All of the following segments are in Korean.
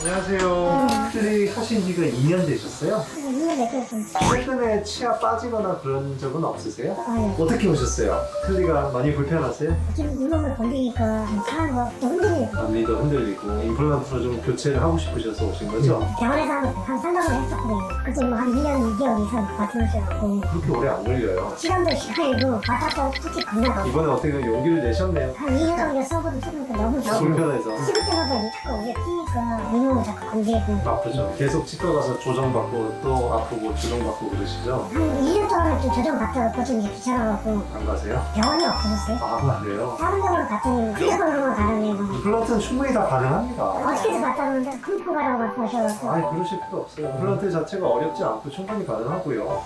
안녕하세요. 클릭 하신 지가 2년 되셨어요? 2년 됐겠습니다. 최근에 치아 빠지거나 그런 적은 없으세요? 아니, 어떻게 오셨어요? 클리가 많이 불편하세요? 지금 이놈을 건드리니까 상한 거 흔들리고 앞니도 흔들리고 임플란트로 좀 교체를 하고 싶으셔서 오신 거죠? 병원에서 한, 한 상담을 했었거든요. 그때 뭐한 2년 2개월 이상 버티셨어요. 그렇게 오래 안 걸려요. 시간도 시간이고 맞닥고 특히 건강하고 이번에 어떻게 용기를 내셨네요? 한 2년 정도 써보도 쓰니까 너무 좋고 불편해서. 씹을 때마다 자꾸 우리 이놈을 자꾸 건드리고 아프죠. 계속 치과 가서 조정받고 또 아프고 조정받고 그러시죠? 한 1년 동안 좀 조정받다가 그것도 이제 귀찮아갖고 안 가세요? 병원이 없어졌어요. 아, 그래요? 다른 병원 갔더니 휴대폰으로만 가는데 뭐 임플란트는 충분히 다 가능합니다. 어떻게든 갔다 오는데 금포 가라고 말씀하셔서 아니 그러실 필요 없어요. 임플란트 자체가 어렵지 않고 충분히 가능하고요.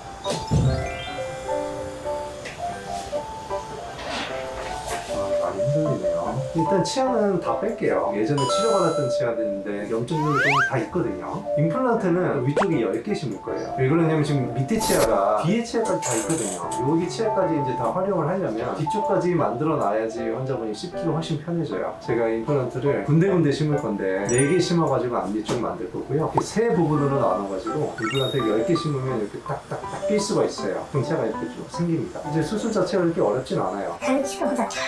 아, 많이 힘들리네 요. 일단 치아는 다 뺄게요. 예전에 치료받았던 치아들인데 염증들이 좀다 있거든요. 임플란트는 위쪽에 10개 심을 거예요. 왜 그러냐면 지금 밑에 치아가 뒤에 치아까지 다 있거든요. 여기 치아까지 이제 다 활용을 하려면 뒤쪽까지 만들어 놔야지 환자분이 씹기가 훨씬 편해져요. 제가 임플란트를 군데군데 심을 건데 4개 심어가지고 앞니 쪽 만들 거고요. 이렇게 세 부분으로 나눠가지고 임플란트를 10개 심으면 이렇게 딱딱딱 낄 수가 있어요. 치아가 이렇게 쭉 생깁니다. 이제 수술 자체가 그렇게 어렵진 않아요. 다른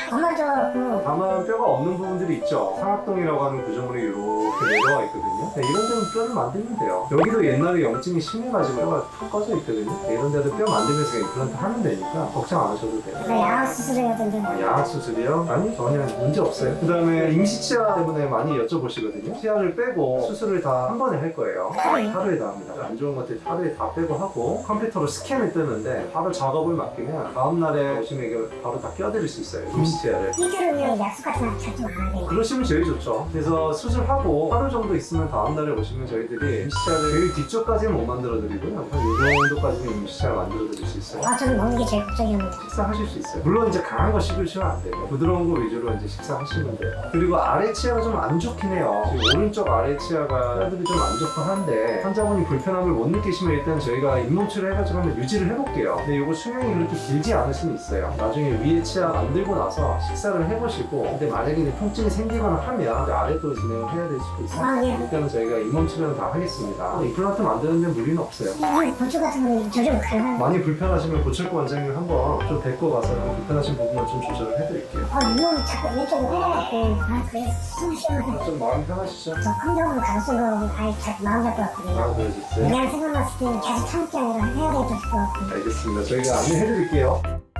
정말 좋아갖고 다만 뼈가 없는 부분들이 있죠. 상악동이라고 하는 구조물이 이렇게 내려와 있거든요. 네, 이런 데는 뼈를 만들면 돼요. 여기도 옛날에 염증이 심해가지고 뼈가 푹 꺼져 있거든요. 네, 이런 데도 뼈 만들면서 임플란트 하면 되니까 걱정 안 하셔도 돼요. 나 양악 수술해야던데 아, 양악 수술이요? 아니 전혀 문제 없어요. 그 다음에 임시 치아 때문에 많이 여쭤보시거든요. 치아를 빼고 수술을 다 한 번에 할 거예요. 하루에 다 합니다. 안 좋은 것들 하루에 다 빼고 하고 컴퓨터로 스캔을 뜨는데 바로 작업을 맡기면 다음 날에 오시면 이게 바로 다 껴드릴 수 있어요. 임시 치아를. 이틀은 그냥 약속 같은 거 찾지 말아야 그러시면 제일 좋죠. 그래서 수술하고 하루 정도 있으면 다음 날에 오시면 저희들이 임시차를 제일 뒤쪽까지는 못 만들어 드리고요. 한 이 정도까지는 임시차를 만들어 드릴 수 있어요. 아 저는 먹는 게 제일 걱정이었는데 식사하실 수 있어요. 물론 이제 강한 거 씹으시면 안 돼요. 부드러운 거 위주로 이제 식사하시면 돼요. 그리고 아래 치아가 좀 안 좋긴 해요. 지금 오른쪽 아래 치아가 뼈들이 좀 안 좋고 한데 환자분이 불편함을 못 느끼시면 일단 저희가 잇몸치료 해가지고 한번 유지를 해볼게요. 근데 이거 수명이 그렇게 길지 않을 수는 있어요. 나중에 위에 치아 만들고 나서 식사를 해보시고 근데 만약에 이제 통증이 생기거나 하면 이제 아래 또 진행을 해야 될 수도 있어요. 아 예. 일단은 저희가 잇몸 치료는 다 하겠습니다. 임플란트 만드는데 무리는 없어요. 이 고추 같은 거는 조절 가능한 많이 불편하시면 고철구 원장님 한번 좀 뵙고 가서 불편하신 부분을 좀 조절을 해드릴게요. 아 이놈 자꾸 왼쪽으로 흘러갖고 아 그래서 숨 쉬어서 좀 마음이 편하시죠? 저 감정으로 가로쓴 거 아예 잘 마음 잡고 왔거든요 아, 그러셨어요? 그냥 생각났을 때 계속 게 아니라 해야 되겠다 싶어갖고 알겠습니다. 저희가 안내해드릴게요.